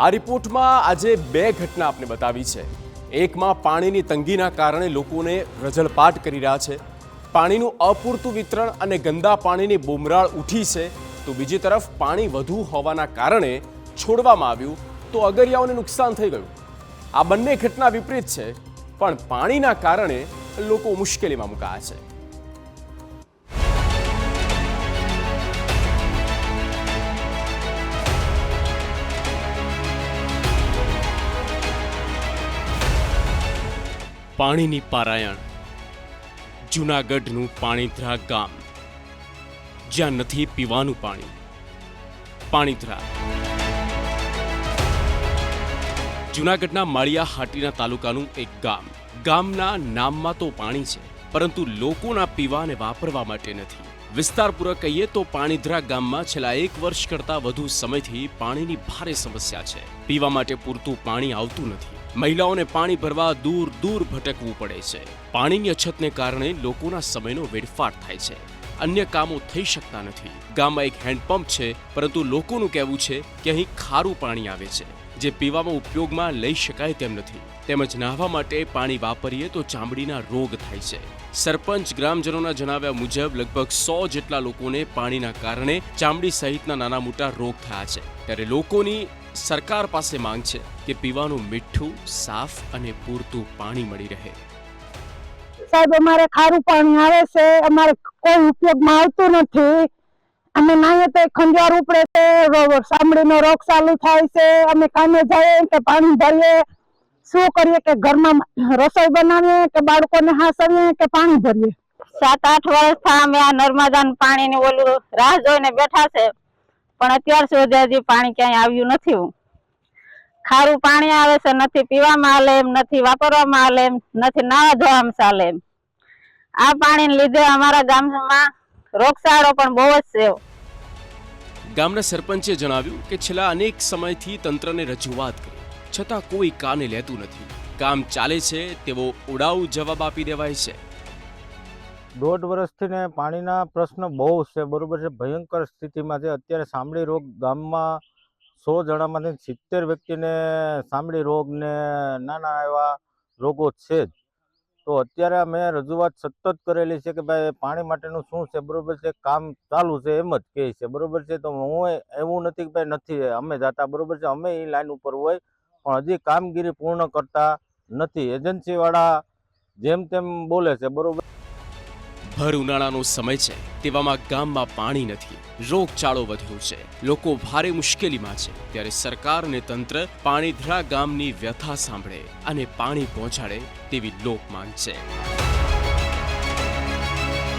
આ રિપોર્ટમાં આજે બે ઘટના આપને બતાવી છે. એકમાં પાણીની તંગીના કારણે લોકોને રજળપાટ કરી રહ્યા છે. પાણીનું અપૂરતું વિતરણ અને ગંદા પાણીની બુમરાળ ઉઠી છે. તો બીજી તરફ પાણી વધુ હોવાના કારણે છોડવામાં આવ્યું. તો અગરિયાઓને નુકસાન થઈ ગયું. આ બંને ઘટના વિપરીત છે. પણ પાણીના કારણે લોકો મુશ્કેલીમાં મુકાયા છે. પાણીની પારાયણ. જૂનાગઢનું પાણીધરા ગામ. જ્યાં નથી પીવાનું પાણી. પાણીધ્રા. જૂનાગઢના માળિયા હાટીના તાલુકાનું એક ગામ. ગામના નામમાં તો પાણી છે, પરંતુ લોકોના પીવા અને વાપરવા માટે નથી. વિસ્તારપૂર્વક કહીએ તો પાણીધરા ગામમાં છેલ્લા એક વર્ષ કરતાં વધુ સમયથી પાણીની ભારે સમસ્યા છે. પીવા માટે પૂરતું પાણી આવતું નથી. મહિલાઓને પાણી ભરવા દૂર દૂર ભટકવું પડે છે. પાણીની અછતને કારણે લોકોના સમયનો વેડફાટ થાય છે. અન્ય કામો થઈ શકતા નથી. ગામમાં એક હેન્ડપંપ છે, પરંતુ લોકોનું કહેવું છે કે અહીં ખારું પાણી આવે છે. જે પીવામાં ઉપયોગમાં લઈ શકાય તેમ નથી. તેમજ નાહવા માટે પાણી વાપરીએ તો ચામડીના રોગ થાય છે. સરપંચ ગ્રામજનોના જણાવ્યા મુજબ લગભગ સો જેટલા લોકોને પાણીના કારણે ચામડી સહિતના નાના મોટા રોગ થયા છે. ત્યારે લોકોની સરકાર પાસે માંગ છે કે પીવાનું મીઠું સાફ અને પૂરતું પાણી મળી રહે. સાહેબ અમારે ખારું પાણી આવે છે. અમારે કોઈ ઉપયોગમાં આવતું નથી. અમે નાહીએ તો ખંજવાર ઉપડે છે રો- ચામડીનો રોગ ચાલુ થાય છે. અમે કામે જઈએ કે પાણી ભરીએ. શું કરીએ કે ઘરમાં રસોઈ બનાવીએ કે બાળકોને હાસવીએ કે પાણી ભરીએ? સાત આઠ વર્ષથી અમે આ નર્મદાનું પાણીની ઓલું રાહ જોઈને બેઠા છે. પણ અત્યાર સુધી હજી પાણી ક્યાંય આવ્યું નથી ખારું પાણી આવે છે, નથી પીવામાં હાલે એમ, નથી વાપરવામાં હાલે એમ, નથી નાવા ધોવામાં ચાલે એમ. આ પાણીને લીધે અમારા ગામમાં રોગચાળો પણ બહુ જ છે. ગામના સરપંચે જણાવ્યું કે છેલ્લા અનેક સમયથી તંત્રને રજૂઆત કરી, છતાં કોઈ કાને લેતું નથી. કામ ચાલે છે, તેવો ઉડાઉ જવાબ આપી દેવાય છે. દોઢ વર્ષથી ને પાણીના પ્રશ્ન બહુ છે, બરાબર છે. ભયંકર સ્થિતિમાં છે. અત્યારે સાંભળી રોગ ગામમાં સો જણામાંથી સિત્તેર વ્યક્તિને સાંભળી રોગ ને નાના એવા રોગો છે જ. તો અત્યારે અમે રજૂઆત સતત કરેલી છે કે ભાઈ, પાણી માટેનું શું છે? બરાબર છે. કામ ચાલુ છે, એમ જ કહે છે. બરાબર છે? તો હું એવું નથી કે ભાઈ નથી, અમે જાતા. બરાબર છે? અમે એ લાઈન ઉપર હોય, પણ હજી કામગીરી પૂર્ણ કરતા નથી. એજન્સીવાળા જેમ તેમ બોલે છે. બરોબર ભર ઉનાળાનો સમય છે, તેવામાં ગામમાં પાણી નથી, રોગચાળો વધ્યો છે, લોકો ભારે મુશ્કેલીમાં છે, ત્યારે સરકાર અને તંત્ર પાણીધરા ગામની વ્યથા સાંભળે અને પાણી પહોંચાડે તેવી લોકમાંગ છે.